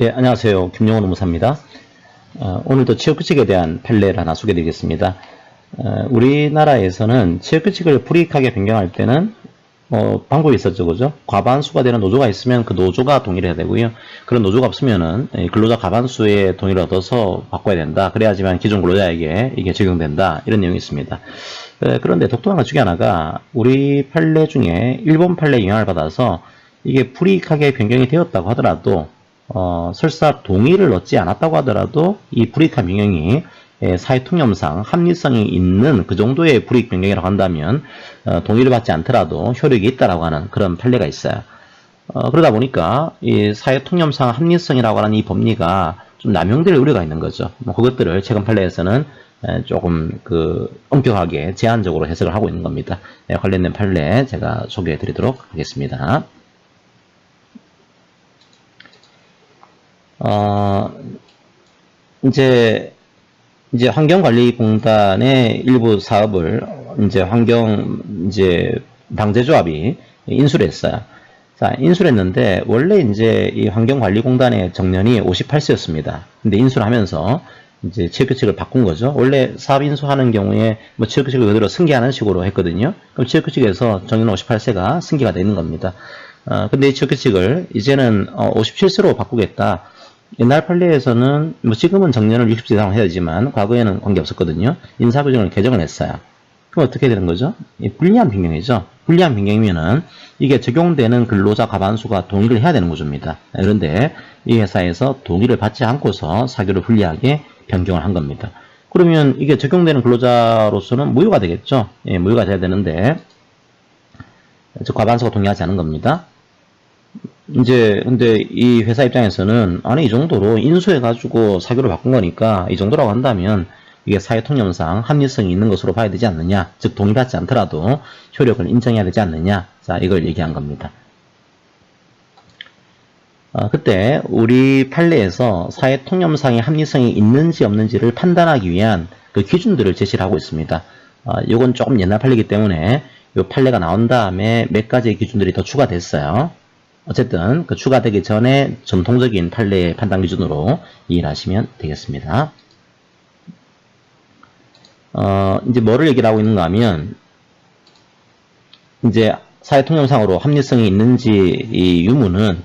예, 안녕하세요. 김영원 노무사입니다. 어, 오늘도 취업규칙에 대한 판례를 하나 소개드리겠습니다. 어, 우리나라에서는 취업규칙을 불이익하게 변경할 때는 뭐 방법이 있었죠, 그죠? 과반수가 되는 노조가 있으면 그 노조가 동의를 해야 되고요. 그런 노조가 없으면은 이 근로자 과반수의 동의를 얻어서 바꿔야 된다. 그래야지만 기존 근로자에게 이게 적용된다. 이런 내용이 있습니다. 에, 그런데 독특한 것 중에 하나가 우리 판례 중에 일본 판례 영향을 받아서 이게 불이익하게 변경이 되었다고 하더라도 어, 설사 동의를 얻지 않았다고 하더라도 이 불이익한 변경이 예, 사회통념상 합리성이 있는 그 정도의 불이익 변경이라고 한다면 어, 동의를 받지 않더라도 효력이 있다라고 하는 그런 판례가 있어요. 어, 그러다 보니까 이 사회통념상 합리성이라고 하는 이 법리가 좀 남용될 우려가 있는 거죠. 뭐 그것들을 최근 판례에서는 에, 조금 그 엄격하게 제한적으로 해석을 하고 있는 겁니다. 예, 관련된 판례 제가 소개해 드리도록 하겠습니다. 어, 이제, 이제 환경관리공단의 일부 사업을 이제 환경, 이제 방제조합이 인수를 했어요. 자, 인수를 했는데, 원래 이제 이 환경관리공단의 정년이 58세였습니다. 근데 인수를 하면서 이제 취업규칙을 바꾼 거죠. 원래 사업 인수하는 경우에 뭐 취업규칙을 그대로 승계하는 식으로 했거든요. 그럼 취업규칙에서 정년 58세가 승계가 되는 겁니다. 어, 근데 이 취업규칙을 이제는 어, 57세로 바꾸겠다. 옛날 판례에서는 뭐 지금은 정년을 60세 이상 해야 되지만 과거에는 관계 없었거든요. 인사규정을 개정을 했어요. 그럼 어떻게 되는 거죠? 이 불리한 변경이죠. 불리한 변경이면은 이게 적용되는 근로자 과반수가 동의를 해야 되는 구조입니다. 그런데 이 회사에서 동의를 받지 않고서 사교를 불리하게 변경을 한 겁니다. 그러면 이게 적용되는 근로자로서는 무효가 되겠죠. 예, 무효가 돼야 되는데 즉 과반수가 동의하지 않은 겁니다. 이제 근데 이 회사 입장에서는 아니 이 정도로 인수해 가지고 사교를 바꾼 거니까 이 정도라고 한다면 이게 사회통념상 합리성이 있는 것으로 봐야 되지 않느냐? 즉 동의받지 않더라도 효력을 인정해야 되지 않느냐? 자 이걸 얘기한 겁니다. 어, 그때 우리 판례에서 사회통념상의 합리성이 있는지 없는지를 판단하기 위한 그 기준들을 제시를 하고 있습니다. 어, 이건 조금 옛날 판례이기 때문에 이 판례가 나온 다음에 몇 가지의 기준들이 더 추가됐어요 어쨌든 그 추가되기 전에 전통적인 판례의 판단 기준으로 이해를 하시면 되겠습니다. 어, 이제 뭐를 얘기를 하고 있는가 하면, 이제 사회통념상으로 합리성이 있는지 이 유무는,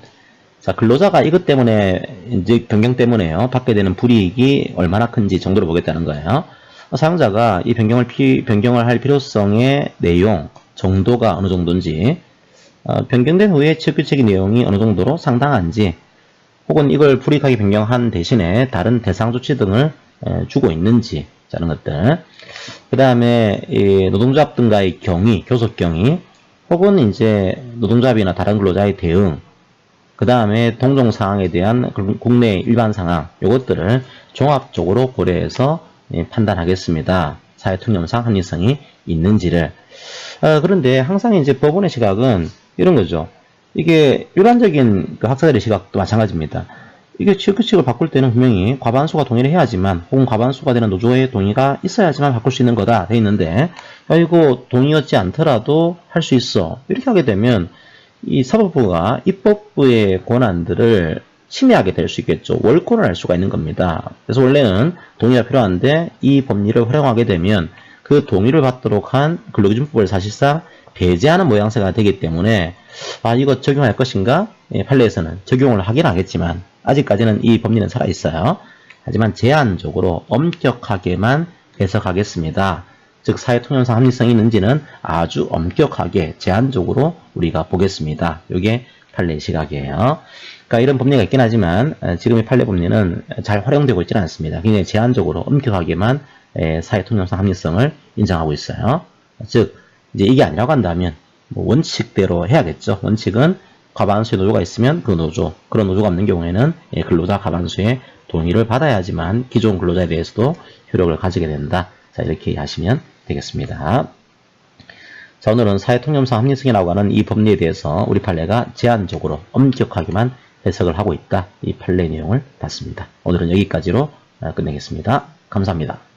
자, 근로자가 이것 때문에, 이제 변경 때문에요. 받게 되는 불이익이 얼마나 큰지 정도를 보겠다는 거예요. 사용자가 이 변경을 피, 변경을 할 필요성의 내용, 정도가 어느 정도인지, 어, 변경된 후에 취업규칙의 내용이 어느 정도로 상당한지 혹은 이걸 불이익하게 변경한 대신에 다른 대상 조치 등을 에, 주고 있는지 이런 것들 그 다음에 노동조합 등과의 경위, 교섭 경위 혹은 이제 노동조합이나 다른 근로자의 대응 그 다음에 동종 사항에 대한 국내 일반 상황 이것들을 종합적으로 고려해서 예, 판단하겠습니다. 사회통념상 합리성이 있는지를 어, 그런데 항상 이제 법원의 시각은 이런 거죠. 이게 일반적인 그 학자들의 시각도 마찬가지입니다. 이게 취업규칙을 바꿀 때는 분명히 과반수가 동의를 해야지만 혹은 과반수가 되는 노조의 동의가 있어야지만 바꿀 수 있는 거다 돼 있는데 야 이거 동의였지 않더라도 할 수 있어 이렇게 하게 되면 이 사법부가 입법부의 권한들을 침해하게 될 수 있겠죠. 월권을 할 수가 있는 겁니다. 그래서 원래는 동의가 필요한데 이 법리를 활용하게 되면 그 동의를 받도록 한 근로기준법을 사실상 배제하는 모양새가 되기 때문에 아 이거 적용할 것인가? 예, 판례에서는 적용을 하긴 하겠지만 아직까지는 이 법리는 살아있어요. 하지만 제한적으로 엄격하게만 해석하겠습니다. 즉 사회통념상 합리성이 있는지는 아주 엄격하게 제한적으로 우리가 보겠습니다. 이게 판례 시각이에요. 그러니까 이런 법리가 있긴 하지만 지금의 판례 법리는 잘 활용되고 있지는 않습니다. 굉장히 제한적으로 엄격하게만 사회통념상 합리성을 인정하고 있어요. 즉 이제 이게 아니라고 한다면 뭐 원칙대로 해야겠죠. 원칙은 과반수의 노조가 있으면 그 노조, 그런 노조가 없는 경우에는 예, 근로자 과반수의 동의를 받아야지만 기존 근로자에 대해서도 효력을 가지게 된다. 자 이렇게 하시면 되겠습니다. 자 오늘은 사회통념상 합리성이라고 하는 이 법리에 대해서 우리 판례가 제한적으로 엄격하게만 해석을 하고 있다. 이 판례 내용을 봤습니다. 오늘은 여기까지로 아, 끝내겠습니다. 감사합니다.